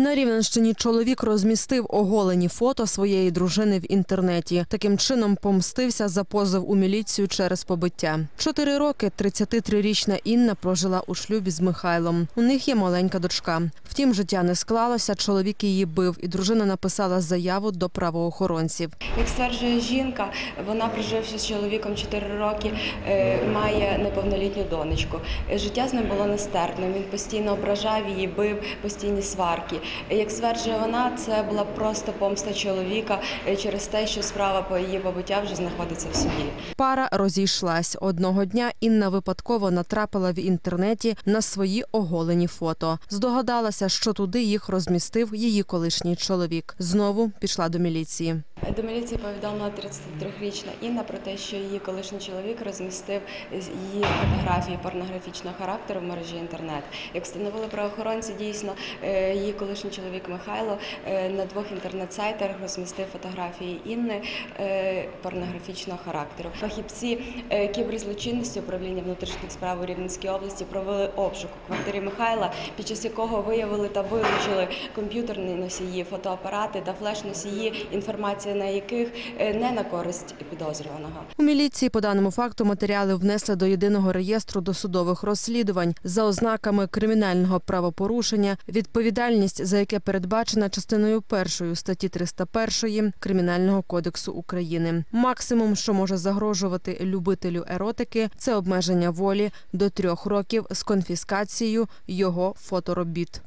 На Рівненщині чоловік розмістив оголені фото своєї дружини в інтернеті. Таким чином помстився за позов у міліцію через побиття. Чотири роки 33-річна Інна прожила у шлюбі з Михайлом. У них є маленька дочка. Втім, життя не склалося. Чоловік її бив, і дружина написала заяву до правоохоронців. Як стверджує жінка, вона проживши з чоловіком 4 роки, е, має неповнолітню донечку. Життя з ним було нестерпним. Він постійно ображав її, бив постійні сварки. Як стверджує вона, це була просто помста чоловіка е, через те, що справа по її побиття вже знаходиться в суді. Пара розійшлась. Одного дня Інна випадково натрапила в інтернеті на свої оголені фото. Здогадалася, що туди їх розмістив її колишній чоловік. Знову пішла до міліції. До міліції повідомила 33-річна Інна про те, що її колишній чоловік розмістив її фотографії порнографічного характеру в мережі інтернет. Як встановили правоохоронці, дійсно е, її колишній чоловік Михайло е, на двох інтернет-сайтах розмістив фотографії Інни е, порнографічного характеру. Фахівці кіберзлочинності управління внутрішніх справ у Рівненській області провели обшук у квартирі Михайла, під час якого виявили та вилучили комп'ютерні носії, фотоапарати та флеш-носії, інформація на яких е, не на користь підозрюваного. У міліції по даному факту матеріали внесли до єдиного реєстру досудових розслідувань за ознаками кримінального правопорушення, відповідальність за яке передбачена частиною першої статті 301 Кримінального кодексу України. Максимум, що може загрожувати любителю еротики, це обмеження волі до трьох років з конфіскацією його фоторобіт.